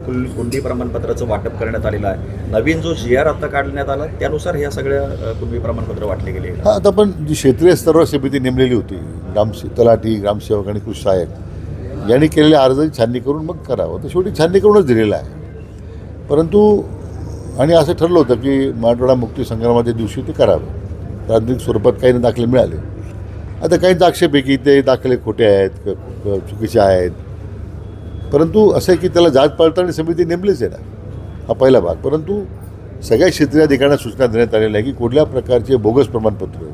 कुल कुणबी प्रमाणपत्राचं वाटप करण्यात आलेलं आहे. नवीन जो जी आर आता काढण्यात आला त्यानुसार ह्या सगळ्या अ, कुणबी प्रमाणपत्र वाटले गेले. हा आता पण जी क्षेत्रीय स्तरावर समिती नेमलेली होती ग्राम तलाठी ग्रामसेवक आणि कृषी सहाय्यक यांनी केलेल्या अर्जाची छाननी करून मग करावं. तर शेवटी छाननी करूनच दिलेलं आहे. परंतु आणि असं ठरलं होतं की मराठवाडा मुक्ती संग्रामाच्या दिवशी ते करावं. राजनैतिक स्वरूपात काही दाखले मिळाले. आता काही आक्षेप आहे की ते दाखले खोटे आहेत चुकीचे आहेत. परंतु असं आहे की त्याला जात पडताळणी समिती नेमलीच आहे ना हा पहिला भाग. परंतु सगळ्या क्षेत्रीय अधिकाऱ्यांना सूचना देण्यात आलेल्या आहे की कुठल्या प्रकारचे बोगस प्रमाणपत्र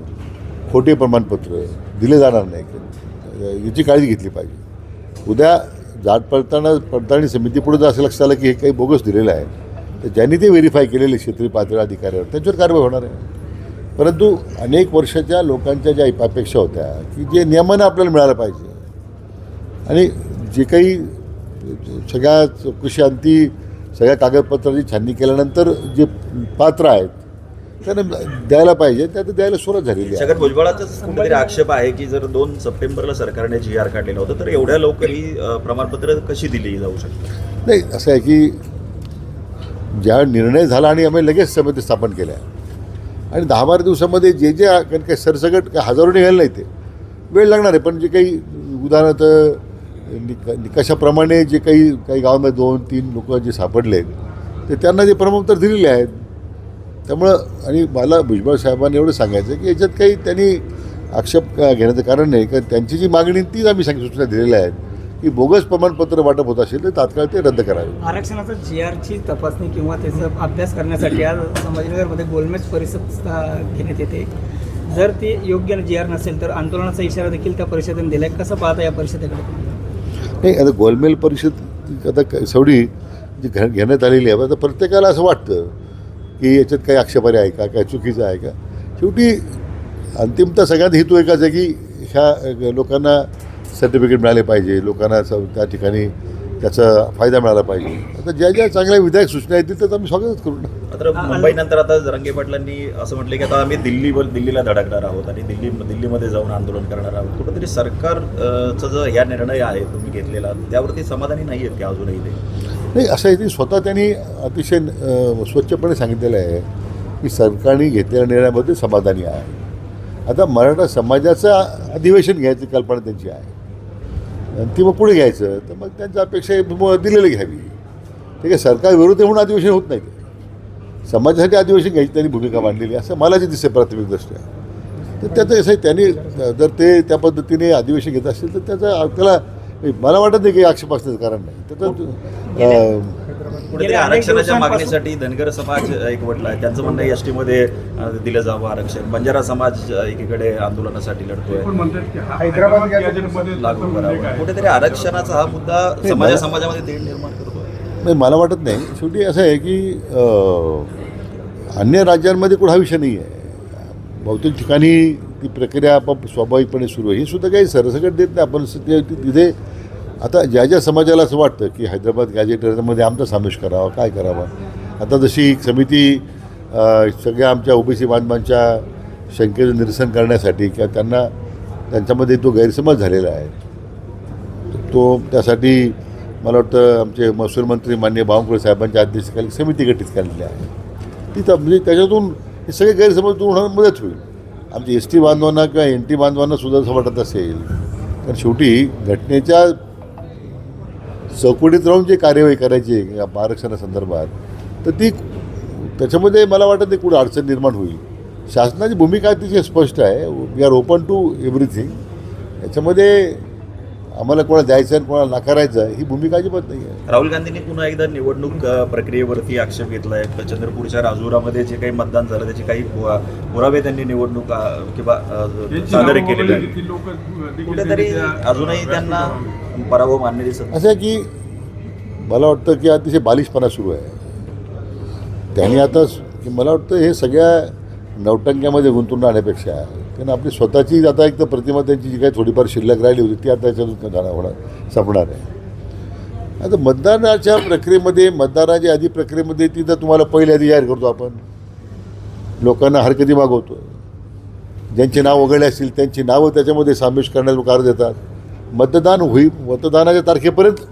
खोटे प्रमाणपत्र दिले जाणार नाही याची काळजी घेतली पाहिजे. उद्या जात पडताळणा पडताळणी समितीपुढे जर असं लक्षात आलं की हे काही बोगस दिलेलं आहे. तर ज्यांनी ते व्हेरीफाय केलेले क्षेत्रीय पातळी अधिकाऱ्यावर त्यांच्यावर कारवाई होणार आहे. परंतु अनेक वर्षाच्या लोकांच्या ज्या अपेक्षा होत्या की जे नियमानं आपल्याला मिळालं पाहिजे. आणि जे काही सगळ्या चौकशी अंती सगळ्या कागदपत्राची छाननी केल्यानंतर जे पात्र आहेत त्यांना द्यायला पाहिजे त्या तर द्यायला सुरुवात झालेली आहे. सगळ्यात भुजबळाचा कुठेतरी आक्षेप आहे की जर दोन सप्टेंबरला सरकारने जी आर काढलेलं होतं तर एवढ्या लवकर ही प्रमाणपत्र कशी दिली जाऊ शकतात नाही असं आहे की ज्या निर्णय झाला आणि आम्ही लगेच समिती स्थापन केल्या. आणि दहा बारा दिवसामध्ये जे जे कारण काय सरसकट काय हजारो निघाले नाही ते. वेळ लागणार आहे पण जे काही उदाहरणार्थ निक निकषाप्रमाणे जे काही काही गावामध्ये दोन तीन लोक जे सापडले ते त्यांना जे प्रमाणपत्र दिलेले आहेत त्यामुळं आणि मला भुजबळ साहेबांनी एवढं सांगायचं की याच्यात काही त्यांनी आक्षेप का- घेण्याचं कारण नाही. कारण त्यांची जी मागणी तीच आम्ही सांग सूचना दिलेल्या आहेत. की बोगस प्रमाणपत्र वाटप होत असेल तर तात्काळ ते रद्द करावे. आरक्षणाचं जी आरची तपासणी किंवा त्याचा अभ्यास करण्यासाठी आज संभाजीनगरमध्ये गोलमेज परिषद घेण्यात येते. जर ते योग्य जी आर नसेल तर आंदोलनाचा इशारा देखील त्या परिषदेने दिला आहे कसं पाहता या परिषदेकडे नाही आता गोलमेल परिषद आता सवडी जी घे घेण्यात आलेली आहे आता प्रत्येकाला असं वाटतं की याच्यात काही आक्षेपारी आहे का काय चुकीचं आहे का? शेवटी अंतिमतः सगळ्यात हेतू एकाच आहे की ह्या लोकांना सर्टिफिकेट मिळाले पाहिजे लोकांना स- त्या ठिकाणी त्याचा फायदा मिळाला पाहिजे. आता ज्या ज्या चांगल्या विधायक सूचना येतील त्याचं आम्ही स्वागतच करू ना. मात्र मुंबईनंतर आता जरांगे पाटलांनी असं म्हटलं की आता आम्ही दिल्ली दिल्लीला धडकणार आहोत आणि दिल्ली दिल्लीमध्ये जाऊन आंदोलन करणार आहोत. कुठंतरी सरकारचा जो ह्या निर्णय आहे तुम्ही घेतलेला त्यावरती समाधानी नाही आहेत की अजूनही ते? नाही असं आहे की स्वतः त्यांनी अतिशय स्वच्छपणे सांगितलेलं आहे की सरकारने घेतलेल्या निर्णयामध्ये समाधानी आहे. आता मराठा समाजाचं अधिवेशन घ्यायची कल्पना त्यांची आहे. आणि ती मग पुढे घ्यायचं तर मग त्यांच्या अपेक्षा दिलेली घ्यावी. ठीक आहे सरकार विरोध म्हणून अधिवेशन होत नाही ते. समाजासाठी अधिवेशन घ्यायची त्यांनी भूमिका मांडलेली आहे. असं मला जे दिसते प्राथमिक दृष्ट्या. तर त्याचं असं आहे त्यांनी जर ते त्या पद्धतीने अधिवेशन घेत असतील तर त्याचा त्याला मला वाटत नाही की आक्षेप असण्याचं कारण नाही. त्याचं आरक्षणाच्या मागणीसाठी धनगर समाज एकवटला आहे. त्यांचं म्हणणं एस टीमध्ये दिलं जावं आरक्षण. बंजारा समाज एकीकडे आंदोलनासाठी लढतोय. लागू करावं. कुठेतरी आरक्षणाचा हा मुद्दा समाजा समाजामध्ये तेढ निर्माण करतोय नाही मला वाटत नाही. शेवटी असं आहे की अन्य राज्यांमध्ये कुठं हा विषय नाही आहे. बहुतेक ठिकाणी ती प्रक्रिया आपोआप स्वाभाविकपणे सुरू आहे. ही सुद्धा काही सरसकट देत नाही. आपण ते- तिथे आता ज्या ज्या समाजाला असं वाटतं की हैदराबाद गॅजेटमध्ये आमचा समावेश करावा काय करावा. आता जशी एक समिती सगळ्या आमच्या ओबीसी बांधवांच्या शंकेचं निरसन करण्यासाठी किंवा त्यांना त्यांच्यामध्ये तो गैरसमज झालेला आहे तो त्यासाठी मला वाटतं आमचे महसूल मंत्री मान्य बावनकुळे साहेबांच्या अध्यक्षतेखाली समिती गठीत केलेली आहे. ती तर म्हणजे त्याच्यातून हे सगळे गैरसमज दूर होण्यास मदत होईल. आमच्या एस टी बांधवांना किंवा एन टी बांधवांना सुद्धा असं वाटत असेल. कारण शेवटी घटनेच्या चौकटीत राहून जे कार्यवाही करायची या आरक्षणासंदर्भात तर ती त्याच्यामध्ये मला वाटतं ते कुठं अडचण निर्माण होईल. शासनाची भूमिका अतिशय स्पष्ट आहे. We are open to everything याच्यामध्ये आम्हाला कोणाला द्यायचं आणि कोणाला नाकारायचं ही भूमिका अजिबात नाही आहे राहुल गांधींनी पुन्हा एकदा निवडणूक अ, प्रक्रियेवरती आक्षेप घेतलाय. चंद्रपूरच्या राजुरामध्ये जे काही मतदान झालं त्याचे काही पुरा- पुरावे त्यांनी निवडणूक अ, किंवा अ, सादर केलेले आहेत. कुठेतरी अजूनही त्यांना पराभव मान्य दिसत नाही. असं आहे की मला वाटतं की अतिशय बालिशपणा सुरू आहे. त्यांनी आता स- की मला वाटतं हे सगळ्या नवटंक्यामध्ये गुंतून राहण्यापेक्षा कारण आपली स्वतःची आता एक तर प्रतिमा त्यांची जी काही थोडीफार शिल्लक राहिली होती ती आता याच्यातून जाणार होणार संपणार आहे. आता मतदानाच्या प्रक्रियेमध्ये मतदानाच्या आधी प्रक्रियेमध्ये ती तर तुम्हाला पहिल्या आधी जाहीर करतो आपण. लोकांना हरकती मागवतो ज्यांचे नाव वगळले असतील त्यांची नावं त्याच्यामध्ये समावेश करण्यास कार देतात. मतदान होईल मतदानाच्या तारखेपर्यंत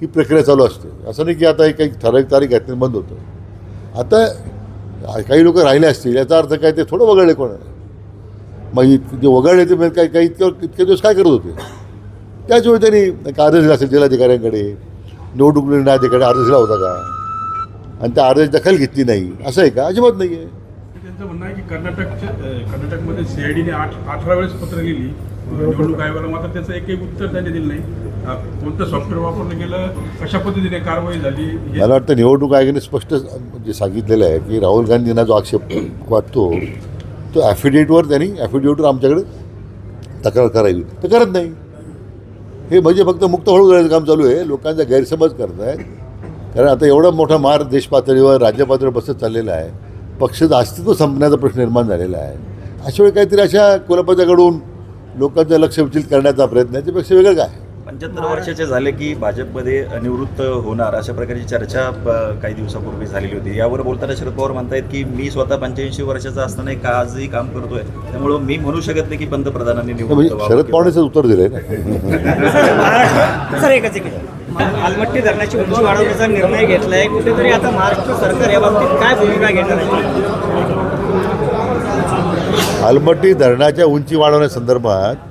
ही प्रक्रिया चालू असते. असं नाही की आता काही ठराविक तारीख घातली बंद होतं आता काही लोक राहिले असतील याचा अर्थ काय ते थोडं वगळले कोण मग इत- जे वगळले ते म्हणजे काही काही इतके इतके दिवस काय करत होते? त्याच वेळी त्यांनी एक आदेश दिला असेल जिल्हाधिकाऱ्यांकडे. निवडणूक निर्णयाधिकारी आदेश दिला होता का? आणि त्या आदेश दखल घेतली नाही. असं आहे का? अजिबात नाही आहे. त्यांचं म्हणणं आहे की कर्नाटकच्या अं, कर्नाटकमध्ये सीआयडीने आठ अठरा वेळेस पत्र लिहिली. निवडणूक आयोगाला मात्र त्याचं एकही उत्तर त्यांनी दिलं नाही. कोणतं सॉफ्टवेअर वापरलं गेलं कशा पद्धतीने कारवाई झाली मला वाटतं निवडणूक आयोगाने स्पष्ट म्हणजे सांगितलेलं आहे की राहुल गांधींना जो आक्षेप वाटतो तो ॲफिडेटवर त्यांनी ॲफिडेविटवर आमच्याकडे तक्रार करावी. तर करत नाही. हे म्हणजे फक्त मुक्त हळू करायचं काम चालू आहे. लोकांचा गैरसमज करत आहेत कारण आता एवढा मोठा मार देशपातळीवर राज्यपातळीवर राज्य पातळीवर बसत चाललेला आहे. पक्षाचं अस्तित्व संपण्याचा प्रश्न निर्माण झालेला आहे. अशा वेळी काहीतरी अशा कुलपत्याकडून लोकांचं लक्ष विचलित करण्याचा प्रयत्न आहे. त्यापेक्षा वेगळं काय? पंच्याहत्तर वर्षाचे झाले की भाजपमध्ये निवृत्त होणार अशा प्रकारची चर्चा काही दिवसापूर्वी झालेली होती. यावर बोलताना शरद पवार म्हणतायत की मी स्वतः पंच्याऐंशी वर्षाचा असताना का आजही काम करतोय. त्यामुळं मी म्हणू शकत नाही की पंतप्रधानांनी म्हणजे निवृत्त व्हावं शरद पवारांचंच उत्तर दिलं आहे ना? सर एकच एक आलमट्टी धरणाची उंची वाढवण्याचा निर्णय घेतलाय. कुठेतरी आता महाराष्ट्र सरकार या बाबतीत काय भूमिका घेणार आहे? आलमट्टी धरणाच्या उंची वाढवण्यासंदर्भात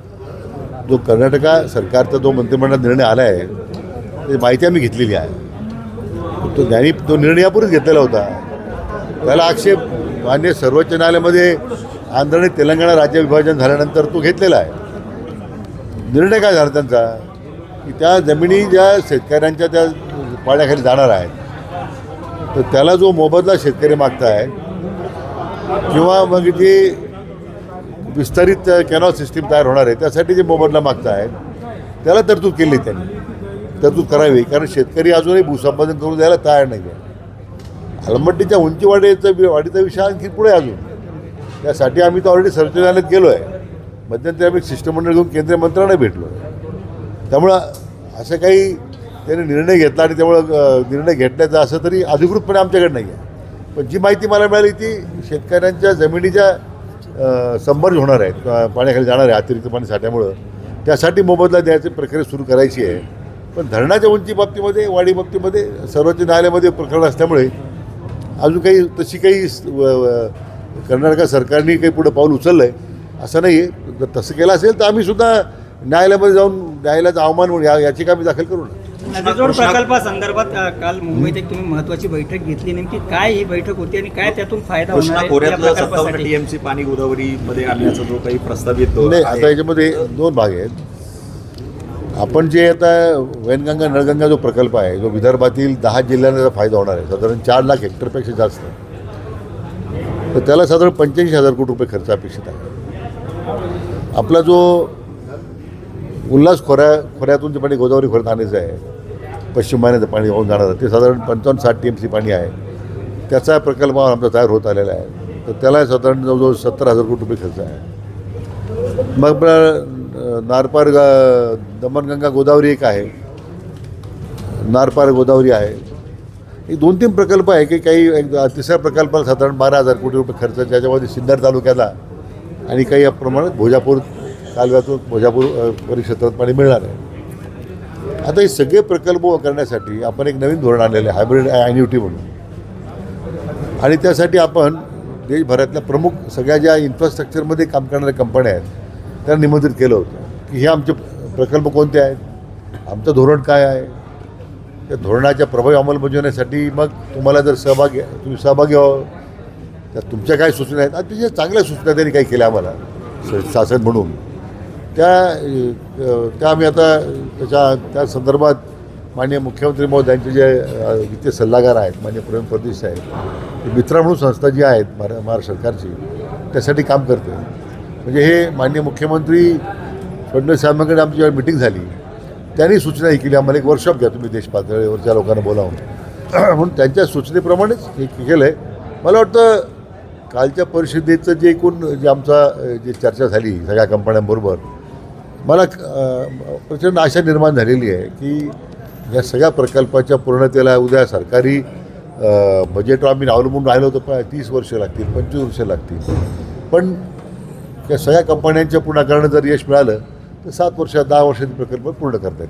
जो कर्नाटका सरकारचा जो मंत्रिमंडळात निर्णय आला आहे त्याची माहिती आम्ही घेतलेली आहे. तो त्यांनी तो निर्णय यापूर्वीच घेतलेला होता. त्याला आक्षेप मान्य सर्वोच्च न्यायालयामध्ये आंध्र आणि तेलंगणा राज्य विभाजन झाल्यानंतर तो घेतलेला आहे. निर्णय काय झाला त्यांचा? की त्या जमिनी ज्या शेतकऱ्यांच्या त्या पाण्याखाली जाणार आहेत तर त्याला जो मोबदला शेतकरी मागतायत किंवा मग जी विस्तारित कॅनॉल सिस्टीम तयार होणार आहे. त्यासाठी जे मोबदला मागतायत त्याला तरतूद केली त्यांनी. तरतूद करावी कारण शेतकरी अजूनही भूसंपादन करून द्यायला तयार नाही आहे अलमट्टीच्या उंची वाढीचा वाढीचा विषय आणखी पुढे अजून. त्यासाठी आम्ही तर ऑलरेडी सर्वोच्च गेलो आहे मध्यंतरी आम्ही शिष्टमंडळ घेऊन केंद्रीय मंत्र्यांना भेटलो. त्यामुळं असं काही त्यांनी निर्णय घेतला आणि त्यामुळं निर्णय घेतल्याचा असं तरी अधिकृतपणे आमच्याकडे नाही आहे पण जी माहिती मला मिळाली ती शेतकऱ्यांच्या जमिनीच्या अं, होणार आहेत पाण्याखाली जाणार आहे अतिरिक्त पाणी साठ्यामुळं. त्यासाठी मोबदला द्यायची प्रक्रिया सुरू करायची आहे. पण धरणाच्या उंची बाबतीमध्ये वाढी बाबतीमध्ये सर्वोच्च न्यायालयामध्ये प्रकरण असल्यामुळे अजून काही तशी काही कर्नाटका कर्नाटक सरकारने काही पुढं पाऊल उचललं आहे असं नाही. आहे जर तसं केलं असेल तर आम्ही सुद्धा न्यायालयामध्ये जाऊन न्यायालयाचा अवमान म्हणून या याचिका आम्ही दाखल करू ना. नदीजोड प्रकल्पासंदर्भात काल मुंबईत एक तुम्ही महत्वाची बैठक घेतली. नेमकी काय ही बैठक होती आणि काय त्यातून फायदा होणार कृष्णा खोऱ्यातलं सत्तावन्न टीएमसी पाणी गोदावरीमध्ये आणण्याचा जो काही प्रस्तावित नाही आहे, आता याच्यामध्ये दोन भाग आहेत. आपण जे आता वैनगंगा नळगंगा जो प्रकल्प आहे जो विदर्भातील दहा जिल्ह्यांना त्याचा फायदा होणार आहे. साधारण चार लाख हेक्टरपेक्षा जास्त. तर त्याला साधारण पंच्याऐंशी हजार कोटी रुपये खर्च अपेक्षित आहे. आपला जो उल्हास खोऱ्या खोऱ्यातून जे पाणी गोदावरी खोऱ्यात आणायचं आहे पश्चिम महिन्याचं पाणी वाहून आहे. ते साधारण पंचावन्न साठ टी एम सी पाणी आहे. त्याचा प्रकल्प आमचा तयार होत आलेला आहे. तर त्याला साधारण जवळजवळ सत्तर हजार कोटी रुपये खर्च आहे. मग नारपार दमणगंगा गोदावरी एक आहे. नारपार गोदावरी आहे. हे दोन तीन प्रकल्प आहे की काही एक तिसऱ्या प्रकल्पाला साधारण बारा हजार कोटी रुपये खर्च ज्याच्यामध्ये सिन्नर तालुक्याला आणि काही या प्रमाणात भोजापूर कालव्यातून भोजापूर परिक्षेत्रात पाणी मिळणार आहे. आता हे सगळे प्रकल्प करण्यासाठी आपण एक नवीन धोरण आणलेलं आहे हायब्रिड ॲन्युटी म्हणून. आणि त्यासाठी आपण देशभरातल्या प्रमुख सगळ्या ज्या इन्फ्रास्ट्रक्चरमध्ये काम करणाऱ्या कंपन्या आहेत त्यांना निमंत्रित केलं होतं की हे आमचे प्रकल्प कोणते आहेत? आमचं धोरण काय आहे? त्या धोरणाच्या प्रभावी अंमलबजावण्यासाठी मग तुम्हाला जर सहभागी तुम्ही सहभागी व्हावं त्या तुमच्या काय सूचना आहेत? अतिशय चांगल्या सूचना त्यांनी काही केल्या आम्हाला शासन म्हणून. त्या त्या आम्ही आता त्याच्या त्या संदर्भात माननीय मुख्यमंत्री महोदयांचे जे वित्तीय सल्लागार आहेत माननीय प्रवीण प्रदेश आहेत मित्रा म्हणून संस्था जी आहेत महारा महाराष्ट्र सरकारची त्यासाठी काम करते म्हणजे हे माननीय मुख्यमंत्री फडणवीस साहेबांकडे आमची जेव्हा मिटिंग झाली त्यांनी सूचना ही केली आम्हाला एक वर्कशॉप घ्या तुम्ही देश पातळीवरच्या लोकांना बोलावून. म्हणून त्यांच्या सूचनेप्रमाणेच हे केलं आहे मला वाटतं कालच्या परिषदेचं जे एकूण जे आमचा जे चर्चा झाली सगळ्या कंपन्यांबरोबर मला प्रचंड आशा निर्माण झालेली आहे की या सगळ्या प्रकल्पाच्या पूर्णतेला उद्या सरकारी बजेटवर आम्ही अवलंबून राहिलो होतो पण तीस वर्ष लागतील पंचवीस वर्ष लागतील. पण या सगळ्या कंपन्यांच्या पूर्ण करणं जर यश मिळालं तर सात वर्षात दहा वर्षाचे प्रकल्प पूर्ण करता येतील.